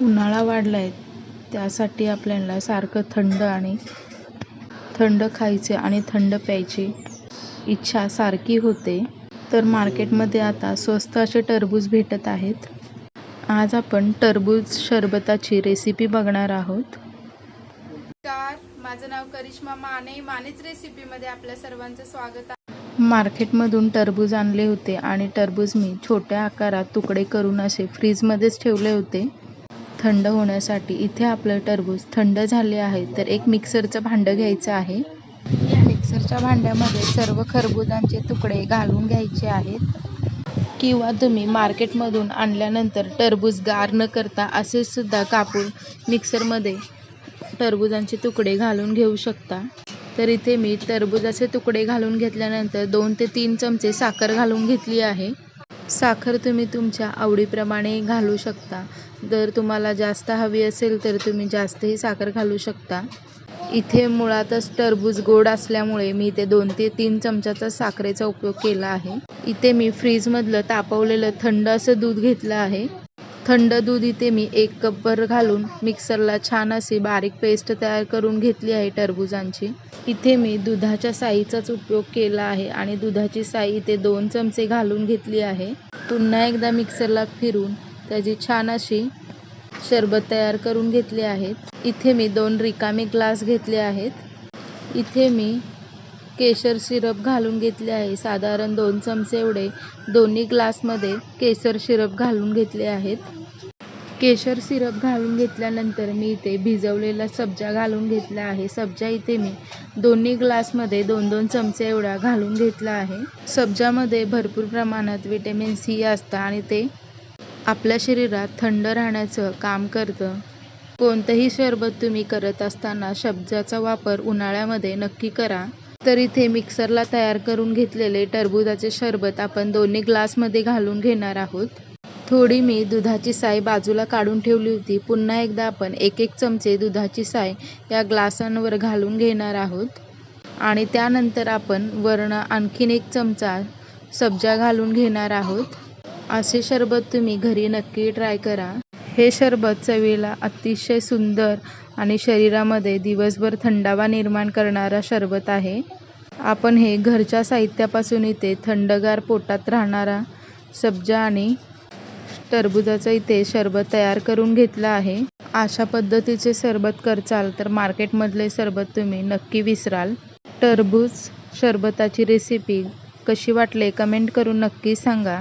उन्हाळा वाढला आहे त्यासाठी आपल्याला सारखं थंड आणि थंड खायचे आणि थंड प्यायची इच्छा सारखी होते. तर मार्केटमध्ये आता स्वस्त असे टरबूज भेटत आहेत. आज आपण टरबूज शरबताची रेसिपी बघणार आहोत. नमस्कार माझं नाव करिश्मा माने. मानेच रेसिपीमध्ये आपल्या सर्वांचं स्वागत आहे. मार्केटमधून टरबूज आणले होते आणि टरबूज मी छोट्या आकारात तुकडे करून असे फ्रीजमध्येच ठेवले होते. थंड होण्यासाठी इथे आपलं टरबूज थंड झाले आहे तर एक मिक्सरचं भांडं घ्यायचं आहे. मिक्सरच्या भांड्यामध्ये सर्व खरबुजांचे तुकडे घालून घ्यायचे आहेत. किंवा तुम्ही मार्केटमधून आणल्यानंतर टरबूज गार न करता असे सुद्धा कापून मिक्सरमध्ये टरबुजांचे तुकडे घालून घेऊ शकता. तर इथे मी टरबुजाचे तुकडे घालून घेतल्यानंतर दोन ते तीन चमचे साखर घालून घेतली आहे. साखर तुम्ही तुमच्या आवडीप्रमाणे घालू शकता. जर तुम्हाला जास्त हवी असेल तर तुम्ही जास्तही साखर घालू शकता. इथे मुळातच टरबूज गोड असल्यामुळे मी इथे दोन ते तीन चमचाचा साखरेचा उपयोग केला आहे. इथे मी फ्रीजमधलं तापवलेलं थंड असं दूध घेतलं आहे. थंड दूध इथे मी एक कपभर घालून मिक्सरला छान अशी बारीक पेस्ट तयार करून घेतली आहे टरबुजांची. इथे मी दुधाच्या साईचाच उपयोग केला आहे आणि दुधाची साई इथे दोन चमचे घालून घेतली आहे. पुन्हा एकदा मिक्सरला फिरून त्याची छान अशी शरबत तयार करून घेतली आहेत इथे मी दोन रिकामे ग्लास घेतले आहेत. इथे मी केशर सिरप घालून घेतले आहे. साधारण दोन चमचे एवढे दोन्ही ग्लासमध्ये केशर सिरप घालून घेतले आहेत. केशर सिरप घालून घेतल्यानंतर मी इथे भिजवलेला सब्जा घालून घेतला आहे. सब्जा इथे मी दोन्ही ग्लासमध्ये दोन दोन चमचे एवढा घालून घेतला आहे. सब्जामध्ये भरपूर प्रमाणात विटॅमिन सी असतं आणि ते आपल्या शरीरात थंड राहण्याचं काम करतं. कोणतंही सरबत तुम्ही करत असताना सब्जाचा वापर उन्हाळ्यामध्ये नक्की करा. तर इथे मिक्सरला तयार करून घेतलेले टरबुजाचे सरबत आपण दोन्ही ग्लासमध्ये घालून घेणार आहोत. थोडी मी दुधाची साय बाजूला काढून ठेवली होती. पुन्हा एकदा आपण एक एक चमचे दुधाची साय या ग्लासांवर घालून घेणार आहोत. आणि त्यानंतर आपण वर्ण आणखीन एक चमचा सब्जा घालून घेणार आहोत. असे शरबत तुम्ही घरी नक्की ट्राय करा. हे सरबत चवीला अतिशय सुंदर आणि शरीरामध्ये दिवसभर थंडावा निर्माण करणारा शरबत आहे. आपण हे घरच्या साहित्यापासून इथे थंडगार पोटात राहणारा सब्जा आणि टरबुजाचं इथे सरबत तयार करून घेतलं आहे. अशा पद्धतीचे सरबत करचाल तर मार्केटमधले सरबत तुम्ही नक्की विसराल. टरबूज सरबताची रेसिपी कशी वाटले कमेंट करून नक्की सांगा.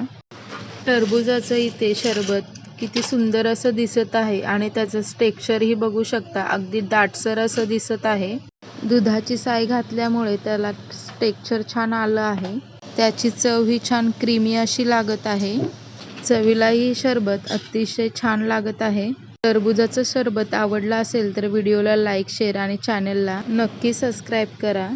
टरबुजाचं इथे सरबत किती सुंदर असं दिसत आहे आणि त्याचं टेक्स्चरही बघू शकता अगदी दाटसर असं दिसत आहे. दुधाची साय घातल्यामुळे त्याला टेक्स्चर छान आलं आहे. त्याची चव ही छान क्रीमी अशी लागत आहे. चवीलाही सरबत अतिशय छान लागत आहे. टरबुजाचं सरबत आवडलं असेल तर व्हिडिओला लाईक शेअर आणि चॅनलला नक्की सबस्क्राईब करा.